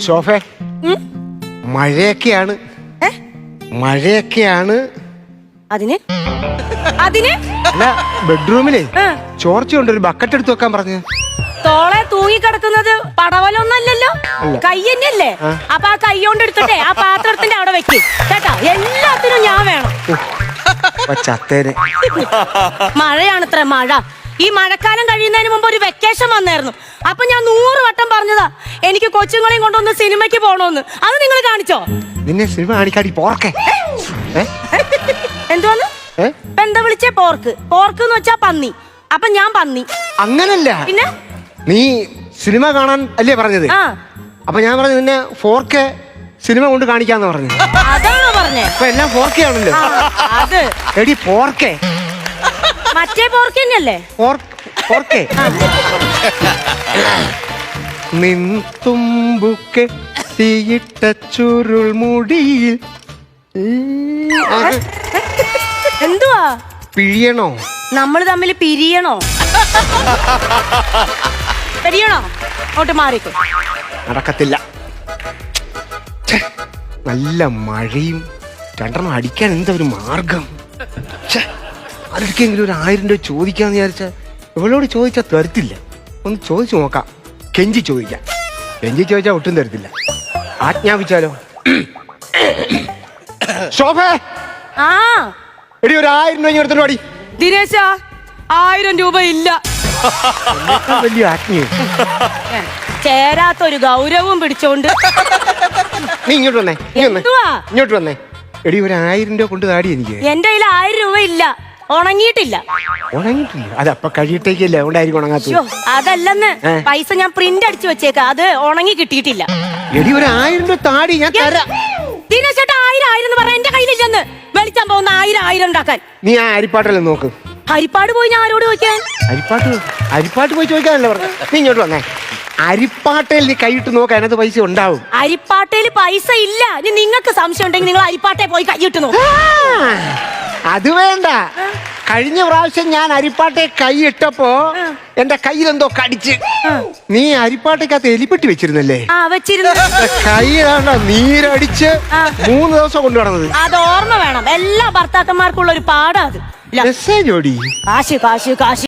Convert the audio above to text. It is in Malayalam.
ശോഭേ മഴയൊക്കെയാണ് മഴയൊക്കെയാണ് അതിന് അതിന് അല്ല ബെഡ്റൂമിലെ. ചോർച്ചയുണ്ട് ഒരു ബക്കറ്റ് എടുത്ത് വെക്കാൻ പറഞ്ഞു തോളെ തൂങ്ങി കിടക്കുന്നത് പടവലൊന്നല്ലല്ലോ കയ്യന്നല്ലേ. അപ്പൊ ആ കൈ കൊണ്ട് എടുത്തിട്ടെ ആ പാത്രത്തിന്റെ അവിടെ വെക്ക് കേട്ടോ എല്ലാത്തിനും ഞാൻ വേണം ചത്തേനെ മഴയാണ് ഇത്ര മഴ ഈ മഴക്കാലം കഴിയുന്നതിന് മുമ്പ് ഒരു വെക്കേഷൻ വന്നായിരുന്നു. അപ്പൊ ഞാൻ നൂറ് വട്ടം പറഞ്ഞതാ എനിക്ക് കൊച്ചുങ്ങളെയും കൊണ്ടൊന്ന് സിനിമയ്ക്ക് പോണോന്ന്. അത് നിങ്ങൾ കാണിച്ചോ? നിന്നെ സിനിമ കാണിക്കാടി പോർക്കെ? എന്തോന്ന് ഏ? എന്താ വിളിച്ചേ? പോർക്ക്. പോർക്ക് എന്ന് വെച്ചാ പന്നി. അപ്പൊ ഞാൻ പന്നി. അങ്ങനല്ല. പിന്നെ? നീ സിനിമ കാണാൻ അല്ലേ പറഞ്ഞത്? ആ. അപ്പൊ ഞാൻ പറഞ്ഞു നിന്നെ ഫോർ കെ സിനിമ കൊണ്ട് കാണിക്കാന്ന് പറഞ്ഞു അതാണോ പറഞ്ഞേ? അപ്പൊ എല്ലാം ഫോർ കെ ആണല്ലോ ആ, അത്. എടി പോർക്കെ. മറ്റേ പോർക്ക് തന്നെയല്ലേ? പോർക്കേ നിൻതുമ്പുക്കെ തീയിട്ട ചുരുൾ മുടിയിൽ. എന്തുവാ? പിഴിയണോ? നമ്മൾ തമ്മിൽ പിരിയണോ? പിരിയണോ? അങ്ങോട്ട് മാറിക്കോ. നടക്കത്തില്ല. നല്ല മഴയും രണ്ടെണ്ണം അടിക്കാൻ എന്താ ഒരു മാർഗം ഛെ, ആർക്കെങ്കിലും ഒരു ആയിരം രൂപ ചോദിക്കാന്ന് വിചാരിച്ചാൽ ഇവളോട് ചോദിച്ചാൽ തരത്തില്ല. ഒന്ന് ചോദിച്ചു നോക്കാം. കെഞ്ചി ചോദിക്കാം. കെഞ്ചി ചോദിച്ചാൽ ഒട്ടും തരത്തില്ല. ആജ്ഞാപിച്ചാലോ? ശോഭേ! ആ. എടി ഒരു ആയിരം രൂപ എടുത്തിട്ട് പാടി ദിനേശ ആയിരം രൂപ ഇല്ല. വലിയ ആജ്ഞ ചേരാത്ത ഒരു ഗൗരവവും പിടിച്ചോണ്ട്. നീ ഇങ്ങോട്ട് വന്നേ ഇങ്ങോട്ട് വന്നേ. ഇങ്ങോട്ട് വന്നേ. എടി ഒരു ആയിരം രൂപ കൊണ്ട് താടി എനിക്ക്. എന്റെ കയ്യിൽ ആയിരം രൂപ ഇല്ല. ഉണങ്ങിയിട്ടില്ല. ഉണങ്ങിയിട്ടില്ല. അത് അപ്പൊ കഴിയിട്ടേക്കല്ലേ അതുകൊണ്ടായിരിക്കും ഉണങ്ങാത്തത്. ശ്ശോ, അതല്ലെന്ന്. പൈസ ഞാൻ പ്രിന്റ് അടിച്ചു വെച്ചേക്ക. അത് ഉണങ്ങി കിട്ടിയിട്ടില്ല. എടി ഒരു ആയിരം രൂപ താടി ഞാൻ തരാം. ദിനേശേട്ടാ ആയിരം ആയിരം എന്ന് എന്റെ കയ്യിലില്ലെന്ന്. പോകുന്ന ആയിരം ആയിരം ഉണ്ടാക്കാൻ. നീ ആ അരിപ്പാട്ടല്ലേ നോക്ക്. ഹരിപ്പാട് പോയി ഞാൻ ആരോട് ചോദിക്കാൻ? അരിപ്പാട്ട് അരിപ്പാട്ട് പോയി ചോദിക്കാനല്ലേ പറഞ്ഞു നീ ഇങ്ങോട്ട് വന്നേ. അരിപ്പാട്ടയിൽ നീ കൈയിട്ട് നോക്ക് അതിനകത്ത് പൈസ ഉണ്ടാവും. അരിപ്പാട്ടയിൽ പൈസ ഇല്ല. ഇനി നിങ്ങൾക്ക് സംശയം ഉണ്ടെങ്കിൽ നിങ്ങൾ അരിപ്പാട്ടെ പോയി കൈയിട്ട് നോക്കും. ആ, അത് വേണ്ട. കഴിഞ്ഞ പ്രാവശ്യം ഞാൻ അരിപ്പാട്ടെ കൈയിട്ടപ്പോ എന്റെ കയ്യിലെന്തോ കടിച്ച്. നീ അരിപ്പാട്ടയ്ക്കകത്ത് എലിപ്പെട്ടി വെച്ചിരുന്നല്ലേ? ആ വെച്ചിരുന്നു. കൈ നീരടിച്ച് മൂന്ന് ദിവസം കൊണ്ടു നടന്നത്. അത് ഓർമ്മ വേണം. എല്ലാ ഭർത്താക്കന്മാർക്കുള്ള ഒരു പാടാ അത്. മെസ്സേജ് ഓടി. കാശ് കാശ് കാശ്.